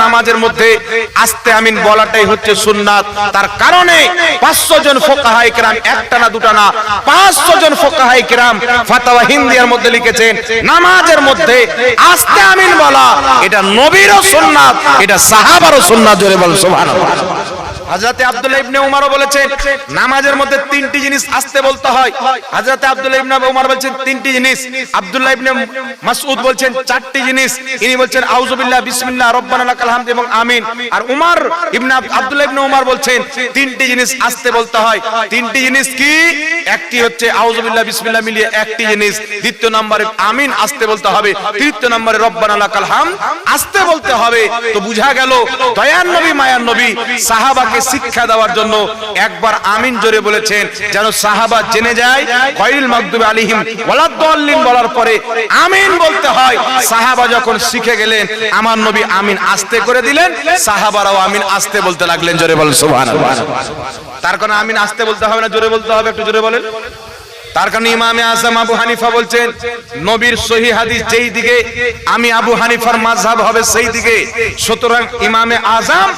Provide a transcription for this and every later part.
নামাজের মধ্যে আস্তে আমিন বলাটাই হচ্ছে সুন্নাত। তার কারণে পাঁচশো জন ফোকাহাই কেরাম, একটা না দুটা না, পাঁচশো জন ফোকাহাই কেরাম ফাতাওয়া হিন্দিয়ার মধ্যে লিখেছেন, নামাজের মধ্যে আস্তে আমিন বলা, এটা নবীরও সুন্নাত, এটা সাহাবারও সুন্নাত, জোরে বল সুবহানাল্লাহ। হাজরাতে আব্দুল্লাহ ইবনে উমারও বলেছেন, নামাজের মধ্যে তিনটি জিনিস আসতে বলতে হয়। হাজরাতে আব্দুল্লাহ ইবনে উমার বলেছেন, তিনটি জিনিস। আব্দুল্লাহ ইবনে মাসউদ বলছেন, চারটি জিনিস। ইনি বলছেন, আউযুবিল্লাহ, বিসমিল্লাহ, রব্বানা লাকাল হামদ এবং আমিন। আর উমর ইবনে আব- আব্দুল্লাহ ইবনে উমার বলছেন, তিনটি জিনিস আসতে বলতে হয়। তিনটি জিনিস কি? একটি হচ্ছে আউযুবিল্লাহ, বিসমিল্লাহ মিলিয়ে একটি জিনিস। দ্বিতীয় নম্বরে আমিন, আসতে বলতে হবে। তৃতীয় নম্বরে রব্বানা লাকাল হামদ, আসতে বলতে হবে। তো বুঝা গেল, দয়ার নবী, মায়ার নবী সাহাবাকে শিক্ষা দেওয়ার জন্য একবার আমিন জোরে বলেছেন, যেন সাহাবা জেনে যায় কয়িল মাকদুবে আলিহিম ওয়ালাদ্দাল্লিন বলার পরে আমিন বলতে হয়। সাহাবা যখন শিখে গেলেন, আমার নবী আমিন আস্তে করে দিলেন, সাহাবারাও আমিন আস্তে বলতে লাগলেন, জোরে বলেন, সুবহানাল্লাহ। তার কারণে আমিন আস্তে বলতে হবে না, জোরে বলতে হবে, একটু জোরে বলেন। তার কারণে ইমামে আজম আবু হানিফা বলছেন, নবীর সহি হাদিস যেই দিকে, আমি আবু হানিফার মাযহাব হবে সেই দিকে। সুতরাং ইমামে আজম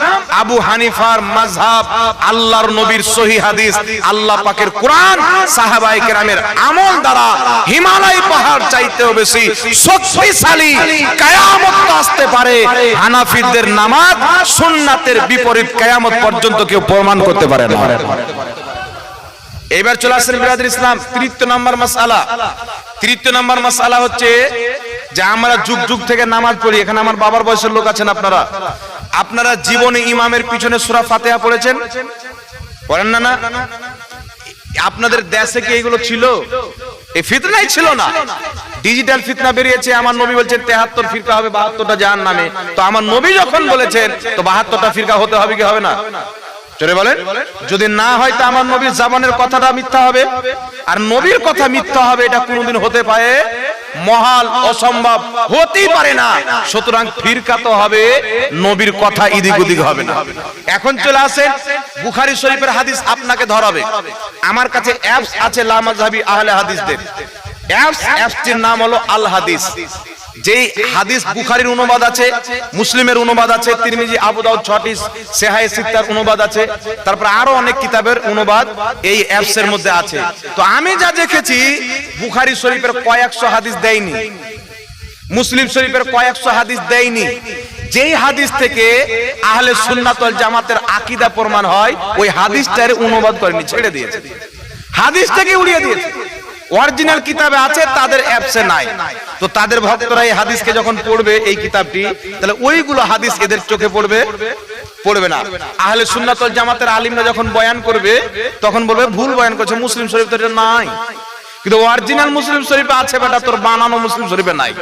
আবু হানিফার মাযহাব আল্লাহর নবীর সহি হাদিস আল্লাহ পাকের কোরআন সাহাবায়ে কেরামের আমল দ্বারা হিমালয় পাহাড় চাইতেও বেশি। শক্তিশালী কিয়ামত আসতে পারে। হানাফিদের নামাজ সুন্নাতের বিপরীত কায়ামত পর্যন্ত কেউ প্রমাণ করতে পারে না। এবার চলে আসেন বিরাদের ইসলাম, তৃতীয় নম্বর মাসালা তৃতীয় নম্বর মাসালা হচ্ছে যে আমরা যুগ যুগ থেকে নামাজ পড়ি। এখানে আমার বাবার বয়সের লোক আছেন আপনারা। আপনারা জীবনে ইমামের পিছনে সূরা ফাতিহা পড়েছেন? পড়েন না না? আপনাদের দেশে কি এগুলো ছিল? এই ফিতনাই ছিল না। ডিজিটাল ফিতনা বেরিয়েছে। আমার নবী বলছেন, তেহাত্তর ফিরকা হবে, বাহাত্তরটা জাহান নামে তো আমার নবী যখন বলেছেন, তো বাহাত্তরটা ফিরকা হতে হবে কি হবে না? চলে বলেন? যদি না হয় তা আমার নবীর জামানের কথাটা মিথ্যা হবে। আর নবীর কথা মিথ্যা হবে, এটা কোনোদিন হতে পারে মহাল অসম্ভব, হতেই পারে না। সুতরাং ফিরকা তো হবে, নবীর কথা ইদিক উদিক হবে না। এখন চলে আসেন বুখারী শরীফের হাদিস আপনাকে ধরাবে। আমার কাছে অ্যাপস আছে লামাজহাবি আহলে হাদিসদের। অ্যাপস অ্যাপসটির নাম হলো আল হাদিস। যেই হাদিস বুখারীর অনুবাদ আছে, মুসলিমের অনুবাদ আছে, তিরমিজি, আবু দাউদ ছটি সেহাই সিত্তার অনুবাদ আছে, তারপর আরও অনেক কিতাবের অনুবাদ এই অ্যাপস এর মধ্যে আছে। তো আমি যা দেখেছি, বুখারি শরীফের কয়েকশো হাদিস দেয়নি। মুসলিম শরীফের কয়েকশো হাদিস দেয়নি। যেই হাদিস থেকে আহলে সুন্নাত ওয়াল জামাতের আকীদা প্রমাণ হয়, ওই হাদিসটার অনুবাদ করেনি, ছেড়ে দিয়েছে। হাদিস থেকে উড়িয়ে দিয়েছে। অরিজিনাল কিতাবে আছে, তাদের অ্যাপসে নাই। তো তাদের ভক্তরা এই হাদিসকে যখন পড়বে, এই কিতাবটি, তাহলে ওইগুলো হাদিস এদের চোখে পড়বে? পড়বে না। আহলে সুন্নাতুল জামাতের আলিমরা যখন বয়ান করবে, তখন বলবে, ভুল বয়ান করছে, মুসলিম শরীফ তো এটা নাই। কিন্তু অরিজিনাল মুসলিম শরীফে আছে বেটা, তোর বানানো মুসলিম শরীফে নাই।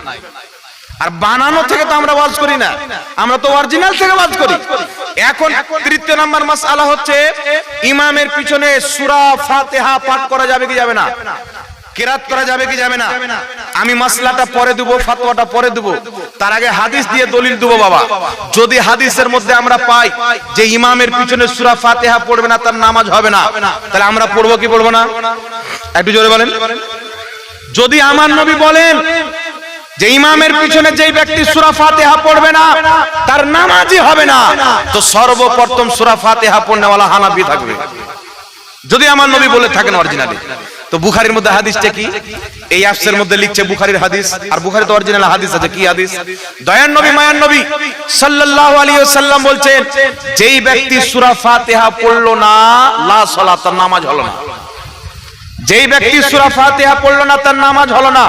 আর বানানো থেকে তো আমরা ওয়াজ করি না। আমরা তো অরিজিনাল থেকে ওয়াজ করি। এখন তৃতীয় নাম্বার মাসআলা হচ্ছে, ইমামের পিছনে সূরা ফাতিহা পাঠ করা যাবে কি যাবে না? কেরাত করা যাবে কি যাবে না? আমি মাসলাটা পরে দেবো, ফাতোয়াটা পরে দেবো। তার আগে হাদিস দিয়ে দলিল দেবো, বাবা। যদি হাদিসের মধ্যে আমরা পাই যে ইমামের পিছনে সূরা ফাতিহা পড়বে না, তার নামাজ হবে না, তাহলে আমরা পড়ব কি পড়ব না? একটু জোরে বলেন। যদি আমার নবী বলেন যে ইমামের পিছনে যেই ব্যক্তি সূরা ফাতিহা পড়বে না, তার নামাজই হবে না, তো সর্বপ্রথম সূরা ফাতিহা পড়নেওয়ালা হানাফি থাকবে। যদি আমার নবী বলে থাকেন অরিজিনালি তো বুখারির মধ্যে হাদিসটা কি? এই অ্যাপসের মধ্যে লিখছে বুখারির হাদিস। আর বুখারি তো অরিজিনাল হাদিস আছে। কি হাদিস? দয়ান নবী, মায়ান নবী সাল্লাল্লাহু আলাইহি ওয়াসাল্লাম বলছেন, যেই ব্যক্তি সূরা ফাতিহা পড়ল না, লা সালাত নামাজ হলো না। যেই ব্যক্তি সুরা ফাতিহা পড়ল না তার নামাজ হলো না।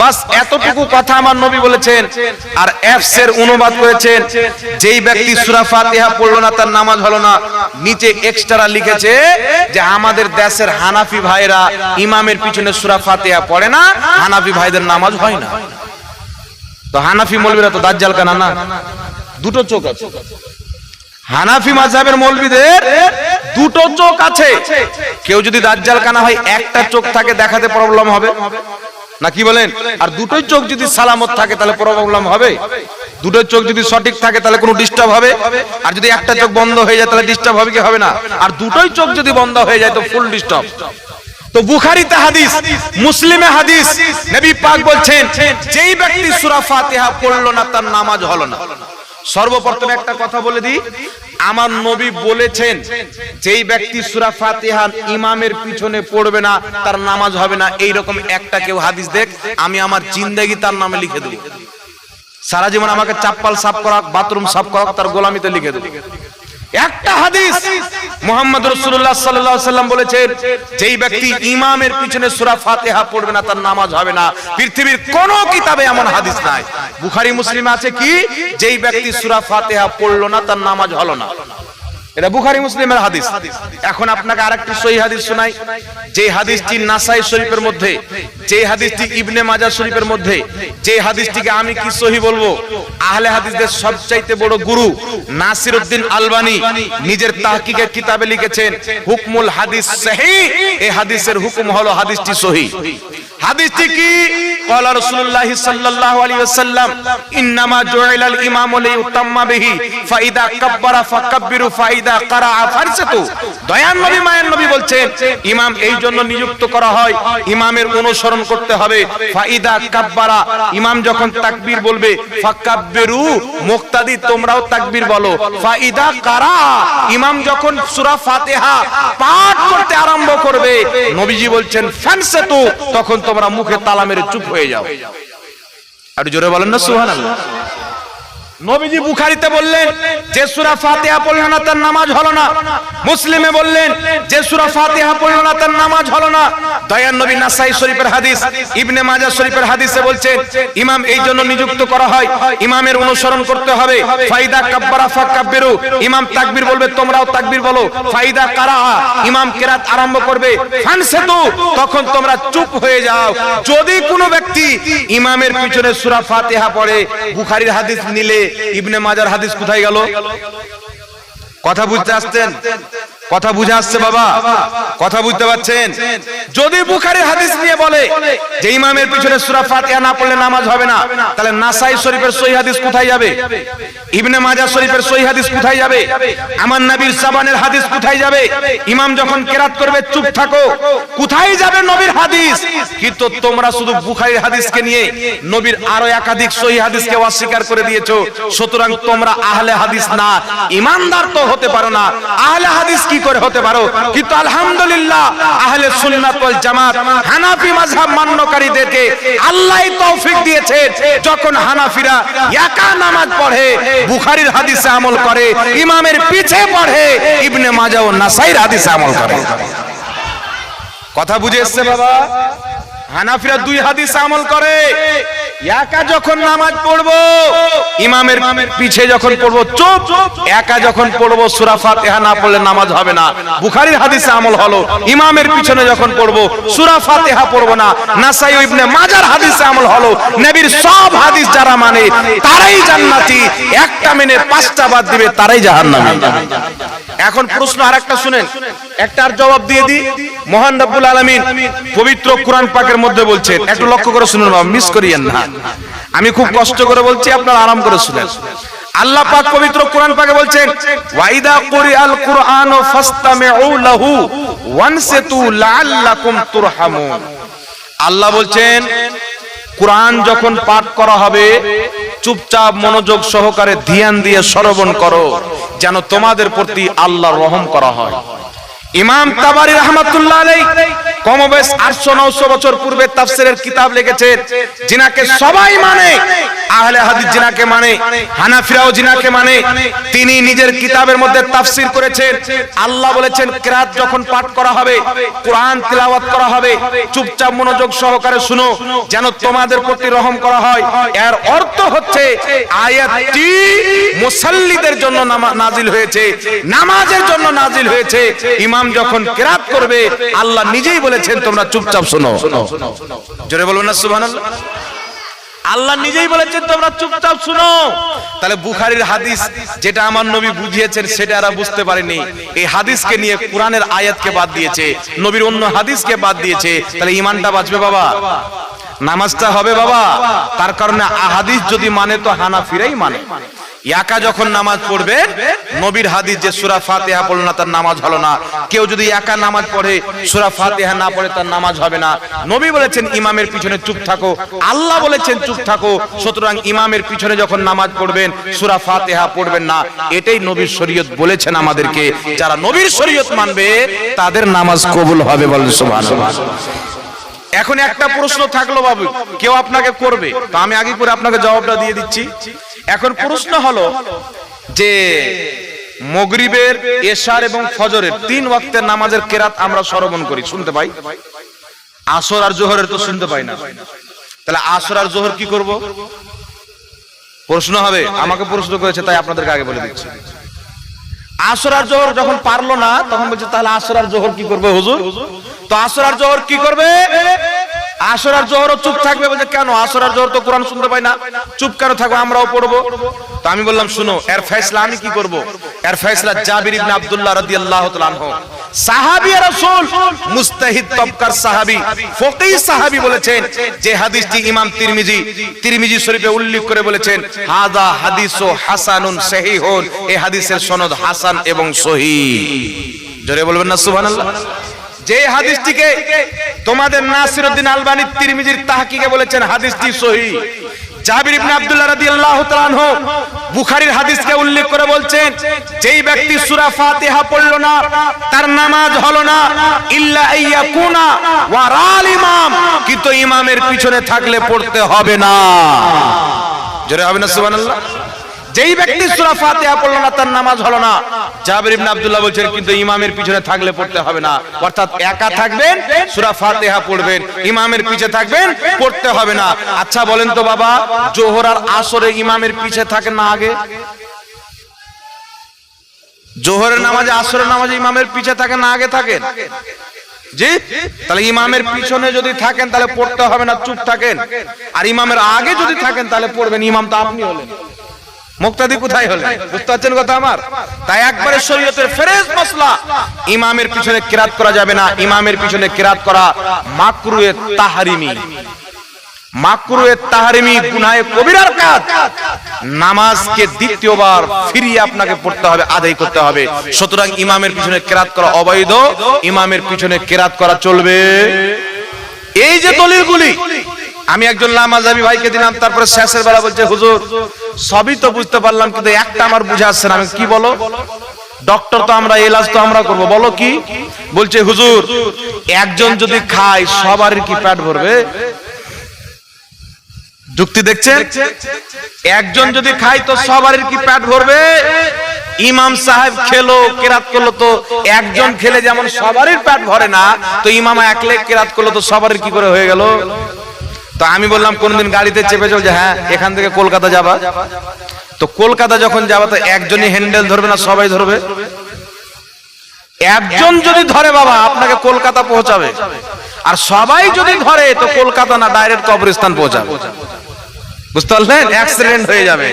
বাস এতটুকু কথা আমার নবী বলেছেন আর অ্যাপস এর অনুবাদ করেছেন যেই ব্যক্তি সূরা ফাতিহা পড়ল না তার নামাজ হলো না। নিচে এক্সট্রা লিখেছে যে আমাদের দেশের হানাফি ভাইরা ইমামের পিছনে সুরা ফাতিহা পড়ে না হানাফি ভাইদের নামাজ হয় না। তো হানাফি মৌলবীরা তো দাজ্জাল কানা না? দুটো চোখ আছে। হানাফি মাযহাবের মৌলবীদের দুটো চোখ আছে। কেউ যদি দাজ্জাল কানা হয় একটা চোখ থাকে, দেখাতে প্রবলেম হবে। না কি বলেন? আর দুটোই চোখ যদি সালামত থাকে, তাহলে প্রবলেম হবে। দুটোই চোখ যদি সঠিক থাকে, তাহলে কোনো ডিস্টার্ব হবে। আর যদি একটা চোখ বন্ধ হয়ে যায়, তাহলে ডিস্টার্ব হবে কি হবে না? আর দুটোই চোখ যদি বন্ধ হয়ে যায়, তো ফুল ডিস্টার্ব তো বুখারিতে হাদিস, মুসলিমে হাদিস, নবী পাক বলছেন, যেই ব্যক্তি সূরা ফাতিহা পড়ল না, তার নামাজ হলো না। সর্বপ্রথম একটা কথা বলে দিই আমার নবী বলেছেন, যেই ব্যক্তি সুরা ফাতিহা ইমামের পিছনে পড়বে না, তার নামাজ হবে না। এই রকম একটা কেউ হাদিস দেখ, আমি আমার জিন্দেগি তার নামে লিখে দেব। সারা জীবন আমাকে চাপ্পাল সাফ করা বাথরুম সাফ করা তার গোলামিতে লিখে দেবো। একটা হাদিস মোহাম্মদ রসুল্লাহ সাল্লাহ সাল্লাম বলেছেন যেই ব্যক্তি ইমামের পিছনে সুরা ফাতেহা পড়বে না, তার নামাজ হবে না। পৃথিবীর কোন কিতাবে এমন হাদিস নাই। বুখারি, মুসলিম আছে কি? যেই ব্যক্তি সুরা ফাতেহা পড়ল না, তার নামাজ হলো না। এটা বুখারি, মুসলিমের হাদিস। এখন আপনাকে আরেকটি সহি হাদিস শোনাই। যে হাদিসটি নাসাই শরীফের মধ্যে, যে হাদিসটি ইবনে মাজাহ শরীফের মধ্যে, যে হাদিসটিকে আমি কি সহি বলব? আহলে হাদিসদের সবচাইতে বড় গুরু নাসিরউদ্দিন আলবানি নিজের তাহকিকের কিতাবে লিখেছেন, হুকমুল হাদিস সহি এই হাদিসের হুকুম হলো হাদিসটি সহি। হাদিসটি কি? কলা রাসূলুল্লাহ সাল্লাল্লাহু আলাইহি ওয়াসাল্লাম জুইলাল ইমামু লিউতাম্মা বিহি, ফাইদা কাব্বারা ফাকাব্বিরু, ফাইদা ফারসাতু। দয়ান নবী নবী বলছেন, ইমাম এই জন্য নিযুক্ত করা হয়, ইমামের অনুসরণ করতে হবে। ফাইদা কাব্বারা, ইমাম যখন তাকবীর বলবে, ফাকাব্বিরু, মুক্তাদি, তোমরাও তাকবীর বলো। ফাইদা ইমাম যখন সূরা ফাতিহা পাঠ করতে আরম্ভ করবে, নবীজি বলছেন ফানসাতু তখন তো মুখে তালা মেরে চুপ হয়ে যাও। আর জোরে বলেন না সুবহানাল্লাহ। নবীজি বুখারীতে বললেন, যে সূরা ফাতিহা পড়ল না তার নামাজ হলো না। মুসলিমে বললেন, যে সূরা ফাতিহা পড়ল না তার নামাজ হলো না। দয়ান নবী নাসাই শরীফের হাদিস, ইবনে মাজাহ শরীফের হাদিসে বলছেন, ইমাম এই জন্য নিযুক্ত করা হয়, ইমামের অনুসরণ করতে হবে। ফাইদা কাব্বারা ফাকাব্বিরু, ইমাম তাকবীর বলবে, তোমরাও তাকবীর বলো। ফাইদা কারা ইমাম কিরাত আরম্ভ করবে। ফানসাতু, তখন তোমরা চুপ হয়ে যাও। যদি কোনো ব্যক্তি ইমামের পিছনে সূরা ফাতিহা পড়ে, বুখারীর হাদিস নিলে ইবনে মাজার হাদিস কোথায় গেল? কথা বুঝতে আসছেন? কথা বুঝে আসছে বাবা? কথা বুঝতে পারছেন? যদি বুখারীর হাদিস নিয়ে বলে যে ইমামের পিছনে সূরা ফাতিহা না পড়লে নামাজ হবে না, তাহলে নাসাই শরীফের সহি হাদিস কোথায় যাবে? ইবনে মাজাহ শরীফের সহি হাদিস কোথায় যাবে? আমার নবীর সাবানের হাদিস কোথায় যাবে? ইমাম যখন কেরাত করবে, চুপ থাকো। কোথায় যাবে নবীর হাদিস? কিন্তু তোমরা শুধু বুখারীর হাদিসকে নিয়ে নবীর আরও একাধিক সহি হাদিসকে অস্বীকার করে দিয়েছ। সুতরাং তোমরা আহলে হাদিস না। ইমানদার তো হতে পারো না। আহলে হাদিস কি করে হতে পারো? কিন্তু আলহামদুলিল্লাহ, আহলে সুন্নাত ওয়াল জামাত হানাফি মাযহাব মান্যকারীদেরকে আল্লাহই তৌফিক দিয়েছে যখন হানাফিরা একা নামাজ পড়ে, বুখারীর হাদিসে আমল করে, ইমামের পিছে পড়ে, ইবনে মাজাহ ও নাসাইর হাদিসে আমল করে। কথা বুঝে এসছে বাবা? হানাফিরা দুই হাদিস আমল করে। একা যখন নামাজ পড়ব, ইমামের পিছে যখন পড়ব, চুপ, একা যখন পড়ব, সূরা ফাতিহা না পড়লে নামাজ হবে না। বুখারীর হাদিসে আমল হলো, ইমামের পিছনে যখন পড়ব, সূরা ফাতিহা পড়ব না। নাসাই ইবনে মাজার হাদিসে আমল হলো, নবীর সব হাদিস যারা মানে তারাই জান্নাতি। একটা মেনে পাঁচটা বাদ দিবে, তারাই জাহান্নামী। এখন প্রশ্ন আরেকটা শুনেন। একটার জবাব দিয়ে দিই। মহান রব্বুল আলামিন পবিত্র কোরআন পাকের মধ্যে বলছেন, একটু লক্ষ্য করে শুনুন বাবা মিস করিয়েন না। আমি খুব কষ্ট করে বলছি, আপনারা আরাম করে শুনেন। আল্লাহ পাক পবিত্র কোরআন পাকে বলছেন ওয়াইদা কুরিআল কুরআন ফাসতামিউ লাহু ওয়ানসিতু লাআল্লাকুম তুরহামুন। আল্লাহ বলছেন, কোরআন যখন পাঠ করা হবে চুপচাপ মনোযোগ সহকারে ধ্যান দিয়ে শ্রবণ করো যেন তোমাদের প্রতি আল্লাহর রহম করা হয়। ইমাম তাবারি রহমাতুল্লাহ আলাই কমবেশ আটশো নশো বছর পূর্বে তাফসিরের কিতাব লিখেছেন জিনাকে সবাই মানে আহলে হাদিস জিনাকে মানে হানাফিরাও জিনাকে মানে তিনি নিজের কিতাবের মধ্যে তাফসির করেছেন। আল্লাহ বলেছেন, কিরাত যখন পাঠ করা হবে, কোরআন তিলাওয়াত করা হবে, চুপচাপ মনোযোগ সহকারে শুনো, যেন তোমাদের প্রতি রহম করা হয়। এর অর্থ হচ্ছে, আয়াতটি মুসাল্লিদের জন্য নাজিল হয়েছে, নামাজের জন্য নাজিল হয়েছে ইমাম যখন কিরাত করবে, আল্লাহ নিজেই বলেছেন, তোমরা চুপচাপ শোনো। জোরে বলবেন না, সুবহানাল্লাহ? আল্লাহ নিজেই বলেছেন, তোমরা চুপচাপ শুনো। তাহলে বুখারীর হাদিস যেটা আমার নবী বুঝিয়েছেন, সেটা এরা বুঝতে পারেনি। এই হাদিসকে নিয়ে কোরআনের আয়াতকে বাদ দিয়েছে, নবীর অন্য হাদিসকে বাদ দিয়েছে। তাহলে ইমানটা বাঁচবে বাবা? নামাজটা হবে বাবা? তার কারণে হাদিস যদি মানে তো হানাফিরাই মানে। একা যখন নামাজ পড়বেন নবীর হাদিস যে সূরা ফাতিহা পড়ল না, তার নামাজ হলো না। কেউ যদি একা নামাজ পড়ে, সূরা ফাতিহা না পড়ে, তার নামাজ হবে না। নবী বলেছেন, ইমামের পিছনে চুপ থাকো। আল্লাহ বলেছেন, চুপ থাকো। সুতরাং ইমামের পিছনে যখন নামাজ পড়বেন, সূরা ফাতিহা পড়বেন না। এটাই নবীর শরীয়ত বলেছেন আমাদেরকে। যারা নবীর শরীয়ত মানবে, তাদের নামাজ কবুল হবে বলেন এখন একটা প্রশ্ন থাকল বাবু, কেউ আপনাকে করবে? তো আমি আগে করে আপনাকে জবাবটা দিয়ে দিচ্ছি। এখন প্রশ্ন হলো যে মগরিবের এশার এবং ফজরের তিন ওয়াক্তের নামাজের কেরাত আমরা শ্রবণ করি। শুনতে পাই? আসর আর জোহরের তো শুনতে পাই না। তাহলে আসর আর জোহর কি করব? প্রশ্ন হবে আমাকে প্রশ্ন করেছে তাই আপনাদেরকে আগে বলে দিচ্ছি। আসর আর জোহর যখন পারল না তখন বলছে তাহলে আসর আর জোহর কি করবে হুজুর? তো আসর আর জোহর কি করবে? আসর আর জোহরও চুপ থাকবে বলছে, কেন? আসর আর জোহর তো কোরআন শুনতে পাই না। চুপ কেন থাকব আমরাও পড়ব। তো আমি বললাম, শুনো, এর ফয়সলা আমি কি করব? এর ফয়সলা জাবির ইবনে আব্দুল্লাহ রাদিয়াল্লাহু তাআলা আনহু। সাহাবী রাসূল, মুস্তাহিদ তবকার সাহাবী, ফকিহ সাহাবী বলেছেন, যে হাদিসটি ইমাম তিরমিজি তিরমিজি শরীফে উল্লেখ করে বলেছেন, হাদা হাদিসু হাসানুন সহিহুন। এই হাদিসের সনদ হাসান এবং সহিহ। জোরে বলবেন না, সুবহানাল্লাহ। যে হাদিসটিকে তোমাদের নাসিরউদ্দিন আলবানী তিরমিজির তাহকিকে বলেছেন হাদিসটি সহিহ জাবির ইবনে আব্দুল্লাহ রাদিয়াল্লাহু তাআলা আনহু বুখারীর হাদিসকে উল্লেখ করে বলছেন যেই ব্যক্তি সূরা ফাতিহা পড়ল না তার নামাজ হলো না ইল্লা আইয়াকুনা ওয়ারাল ইমাম। কিন্তু ইমামের পিছনে থাকলে পড়তে হবে না। জোরে হবে না সুবহানাল্লাহ? যেই ব্যক্তি সূরা ফাতিহা পড়ল না তার নামাজ হলো না। জাবির ইবনে আব্দুল্লাহ বলছেন কিন্তু ইমামের পিছনে থাকলে পড়তে হবে না। অর্থাৎ একা থাকবেন সূরা ফাতিহা পড়বেন। ইমামের পিছে থাকবেন পড়তে হবে না। আচ্ছা বলেন তো বাবা জোহর আর আসরে ইমামের পিছে থাকেন না আগে? জোহরের নামাজে আসরের নামাজে ইমামের পিছে থাকেন না আগে থাকেন? জি? তাহলে ইমামের পিছনে যদি থাকেন তাহলে পড়তে হবে না চুপ থাকেন। আর ইমামের আগে যদি থাকেন তাহলে পড়বেন। ইমাম তো আপনি হলেন। মুক্তাদি কোথায় হলেন বুঝতে পারছেন কথা আমার? তাই একবারে শরীয়তের ফেরেজ মসলা ইমামের পিছনে কিরাত করা যাবে না। ইমামের পিছনে কিরাত করা মাকরুয়ে তাহারিমি। মাকরুয়ে নামাজকে দ্বিতীয়বার ফিরিয়ে আপনাকে পড়তে হবে, আদায় করতে হবে। সুতরাং ইমামের পিছনে করা অবৈধ। ইমামের পিছনে কেরাত করা চলবে। এই যে দলিলগুলি আমি একজন লামাজাবি ভাইকে দিলাম, তারপরে শেষের বেলা বলছে, হুজুর, সবই তো বুঝতে পারলাম, কিন্তু একটা আমার বুঝে আসছে না। আমি কি বলো? ডক্টর তো আমরা, এলাজ তো আমরা করব। বলো কি? বলছে, হুজুর, একজন যদি খায়, সবার কি পেট ভরবে? যুক্তি দেখছেন? একজন যদি খায়, তো সবারই কি পেট ভরবে? ইমাম সাহেব খেলো, কেরাত করল, তো একজন খেলে যেমন সবারই পেট ভরে না, তো ইমাম একলে কেরাত করল, তো সবারই কি করে হয়ে গেল? তো আমি বললাম কোনদিন গাড়িতে চেপে চলছে হ্যাঁ এখান থেকে কলকাতা যাবা। তো কলকাতা যখন যাবা, তো একজনই হ্যান্ডেল ধরবে না, সবাই ধরবে। একজন যদি ধরে বাবা, আপনাকে কলকাতা পৌঁছাবে। আর সবাই যদি ধরে, তো কলকাতা না ডাইরেক্ট কবরস্থান পৌঁছাবে। বুঝতে পারলেন? অ্যাক্সিডেন্ট হয়ে যাবে।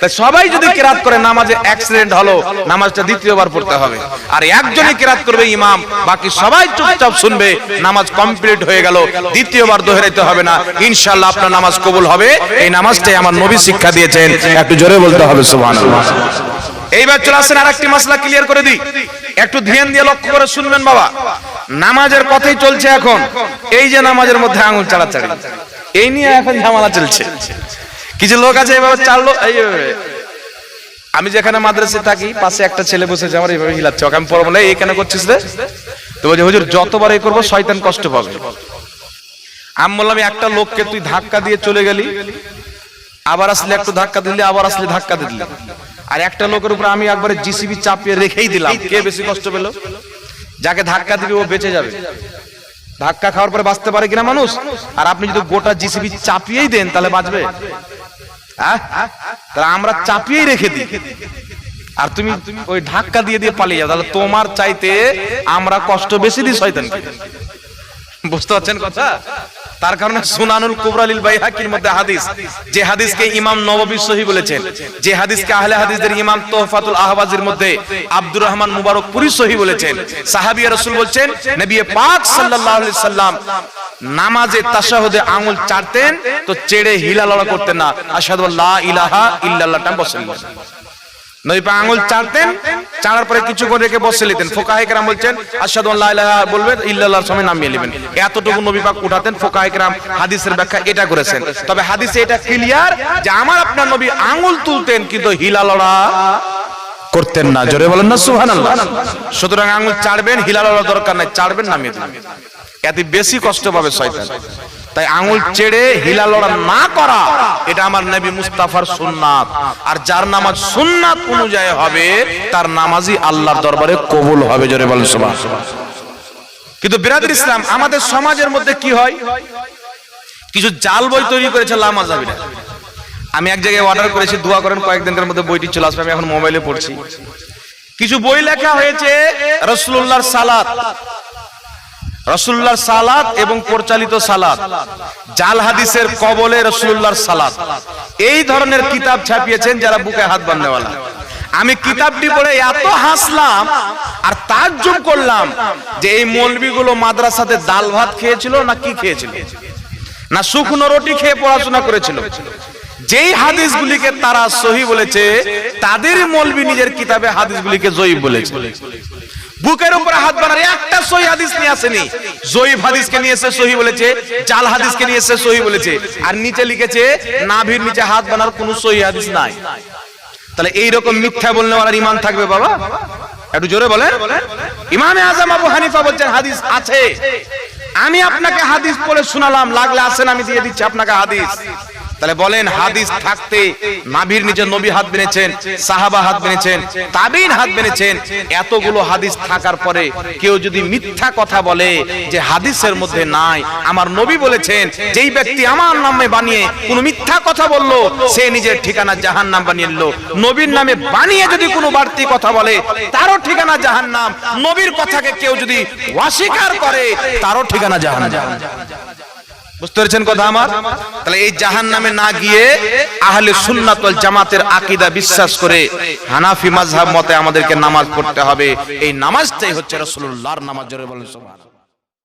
তাই সবাই যদি কেরাত করে নামাজে অ্যাক্সিডেন্ট হলো নামাজটা দ্বিতীয়বার পড়তে হবে। আর একজনই কেরাত করবে ইমাম বাকি সবাই চুপচাপ শুনবে নামাজ কমপ্লিট হয়ে গেল দ্বিতীয়বার দোহরাইতে হবে না। ইনশাআল্লাহ আপনার নামাজ কবুল হবে। এই নামাজটাই আমার নবী শিক্ষা দিয়েছেন। একটু জোরে বলতে হবে সুবহানাল্লাহ। এইবার চলে আসেন আর একটি মাসলা ক্লিয়ার করে দিই। একটু ধ্যান দিয়ে লক্ষ্য করে শুনবেন বাবা। নামাজের কথাই চলছে এখন। এই যে নামাজের মধ্যে আঙুল চাড়াচাড়ি। এই নিয়ে এখন ঝামেলা চলছে। কিছু লোক আছে, এভাবে চাললো এই আমি যেখানে মাদ্রাসে থাকি, পাশে একটা ছেলে বসেছে আমার এইভাবে হিলাচ্ছে। ওকে আমি পরে বলে এই কেন করছিস রে? তো বলছে, হুজুর, যতবার এই করব, শয়তান কষ্ট পাবে। আমি বললাম, একটা লোককে তুই ধাক্কা দিয়ে চলে গেলি, আবার আসলে একটু ধাক্কা দিলি, আবার আসলে ধাক্কা দিলি। আর একটা লোকের উপর আমি একবারে জিসিবি চাপিয়ে রেখেই দিলাম। কে বেশি কষ্ট পেল? যাকে ধাক্কা দিবি, ও বেঁচে যাবে। ধাক্কা খাওয়ার পরে বাঁচতে পারে কিনা মানুষ? আর আপনি যদি গোটা জিসিবি চাপিয়েই দেন, তাহলে বাঁচবে? তাহলে আমরা চাপিয়েই রেখে দিই। আর তুমি ওই ধাক্কা দিয়ে দিয়ে পালিয়ে যাও, তাহলে তোমার চাইতে আমরা কষ্ট বেশি দিই শয়তানকে। বুঝতে পারছেন কথা? তার কারণে সুনানুল কুবরালিল বাইহাকির মধ্যে হাদিস, যে হাদিসকে ইমাম নববী সহি বলেছেন, যে হাদিসকে আহলে হাদিসদের ইমাম তোহফাতুল আহওয়াজের মধ্যে আব্দুর রহমান মুবারক পুরি সহি বলেছেন। সাহাবী রাসূল বলছেন, নবী পাক সাল্লাল্লাহু আলাইহি সাল্লাম নামাজে তাশাহুদে আঙুল চাটতেন তো চেড়ে হিলালড়া করতেন না। আশহাদু আল্লা ইলাহা ইল্লাল্লাহটা বসে নিতেন নবী পাক আঙুল চাটতেন চাড়ার পরে কিছু করে রেখে বসে নিতেন। ফোকাহে কেরাম বলছেন, আশহাদু আল্লা ইলাহা, বলবেন, ইল্লাল্লাহর সময় নামিয়ে নেবেন। এতটুকু নবী পাক উঠাতেন, ফোকাহে কেরাম হাদিসের ব্যাখ্যা এটা করেছেন। তবে হাদিসে এটা ক্লিয়ার যে আমার আপনার নবী আঙুল তুলতেন, কিন্তু হিলালড়া করতেন না। জোরে বলেন না, সুবহানাল্লাহ। সুতরাং আঙুল চাড়বেন, হিলালড়া দরকার নাই, চাড়বেন, নামিয়ে দিবেন। এতে বেশি কষ্ট পাবে শয়তান। তাই আঙুল চেড়ে হিলা লড়া না করা এটা আমার নবী মুস্তাফার সুন্নাত। আর যার নামাজ সুন্নাত অনুযায়ী হবে তার নামাজই আল্লাহর দরবারে কবুল হবে জোরে বলেন কিন্তু বিরাদর ইসলাম আমাদের সমাজের মধ্যে কি হয়? কিছু জাল বই তৈরি করেছে লামাজাবিরা আমি এক জায়গায় অর্ডার করেছি দোয়া করেন কয়েকদিনের মধ্যে বইটি চলে আসবে আমি এখন মোবাইলে পড়ছি। কিছু বই লেখা হয়েছে রসুল্লাহর সালাত। রসুল্লাহর সালাত এবং পরিচালিত সালাত। জাল হাদিসের কবলে রসুল্লাহর সালাত। এই ধরনের কিতাব ছাপিয়েছেন যারা বুকে হাত বান্ধেওয়ালা আমি কিতাবটি পড়ে এত হাসলাম আর তাজ্জুব করলাম যে এই মৌলবিগুলো মাদ্রাসাতে ডাল ভাত খেয়েছিল না কি খেয়েছিল? না শুকনো রুটি খেয়ে পড়াশোনা করেছিল? যেই হাদিসগুলিকে তারা সহি বলেছে তাদের মলবি নিজের কিতাবে হাদিসগুলিকে জয়ীব বলেছে। বুকের উপরে হাত বানার একটা সহি হাদিস নিয়ে আসেনি। জয়ীব হাদিসকে নিয়ে এসে সহি বলেছে জাল হাদিসকে নিয়ে এসে সহি বলেছে। আর নিচে লিখেছে নাভির নিচে হাত বানার কোনো সহি হাদিস নাই। তাহলে এই রকম মিথ্যা বললে ওনার ইমান থাকবে বাবা? একটু জোরে বলেন। ইমামে আজম আবু হানিফা বলছেন হাদিস আছে। আমি আপনাকে হাদিস পড়ে শোনালাম লাগলে আসেন আমি দিয়ে দিচ্ছি আপনাকে হাদিস। তাহলে বলেন হাদিস থাকতে নাভির নিচে নবী হাত বেনেছেন সাহাবা হাত বেনেছেন তাবিন হাত বেনেছেন এতগুলো হাদিস থাকার পরে কেউ যদি মিথ্যা কথা বলে যে হাদিসের মধ্যে নাই, আমার নবী বলেছেন, যেই ব্যক্তি আমার নামে বানিয়ে কোন মিথ্যা কথা বলল, সে নিজের ঠিকানা জাহান নাম বানিয়ে নিল। নবীর নামে বানিয়ে যদি কোনো বাড়তি কথা বলে, তারও ঠিকানা জাহান নাম নবীর কথাকে কেউ যদি অস্বীকার করে, তারও ঠিকানা জাহান জাহান বুঝতে কথা আমার? তাহলে এই নামে না গিয়ে জামাতের আকিদা বিশ্বাস করে হানাফি মতে আমাদেরকে নামাজ পড়তে হবে। এই নামাজটাই হচ্ছে রসুল্লাহর নামাজ বলেন